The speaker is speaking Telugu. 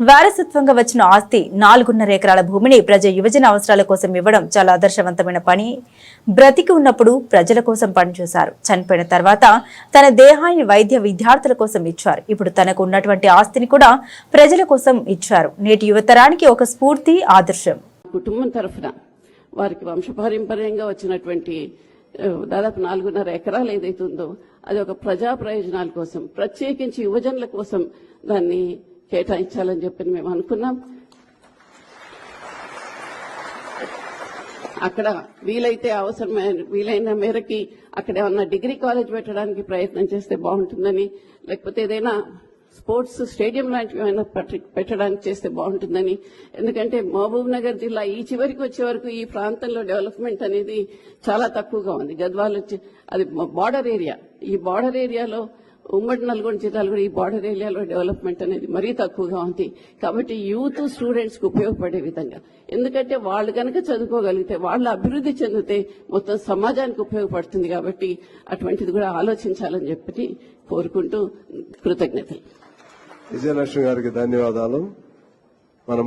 వారసత్వంగా వచ్చిన ఆస్తి నాలుగున్నర ఎకరాల భూమిని ప్రజ యువజన అవసరాల కోసం ఇవ్వడం చాలా ఆదర్శవంతమైన పని. బ్రతికి ఉన్నప్పుడు ప్రజల కోసం పనిచేశారు చనిపోయిన తర్వాత తన దేహాన్ని వైద్య విద్యార్థుల కోసం ఇచ్చారు. ఇప్పుడు తనకు ఉన్నటువంటి ఆస్తిని కూడా ప్రజల కోసం ఇచ్చారు. నేటి యువతరానికి ఒక స్ఫూర్తి ఆదర్శం. కుటుంబం తరఫున వారికి వంశపారంపర్యంగా వచ్చినటువంటి దాదాపు నాలుగున్నర ఎకరాలు ఏదైతే ఉందో అది ఒక ప్రజా ప్రయోజనాల కోసం ప్రత్యేకించి యువజనుల కోసం దాన్ని కేటాయించాలని చెప్పి మేము అనుకున్నాం. అక్కడ వీలైతే అవసరమైన వీలైన మేరకి అక్కడ ఏమన్నా డిగ్రీ కాలేజ్ పెట్టడానికి ప్రయత్నం చేస్తే బాగుంటుందని లేకపోతే ఏదైనా స్పోర్ట్స్ స్టేడియం లాంటివి ఏమైనా పెట్టడానికి చేస్తే బాగుంటుందని. ఎందుకంటే మహబూబ్ నగర్ జిల్లా ఈ చివరికి వచ్చే వరకు ఈ ప్రాంతంలో డెవలప్మెంట్ అనేది చాలా తక్కువగా ఉంది. గద్వాల్ వచ్చి అది బార్డర్ ఏరియా. ఈ బార్డర్ ఏరియాలో ఉమ్మడి నల్గొండ జిల్లాలో కూడా ఈ బార్డర్ ఏరియాలో డెవలప్మెంట్ అనేది మరీ తక్కువగా ఉంది. కాబట్టి యూత్ స్టూడెంట్స్కి ఉపయోగపడే విధంగా. ఎందుకంటే వాళ్ళు కనుక చదువుకోగలిగితే వాళ్ళు అభివృద్ధి చెందితే మొత్తం సమాజానికి ఉపయోగపడుతుంది కాబట్టి అటువంటిది కూడా ఆలోచించాలని చెప్పి కోరుకుంటూ కృతజ్ఞతలు. విజయలక్ష్మి గారికి ధన్యవాదాలు. మన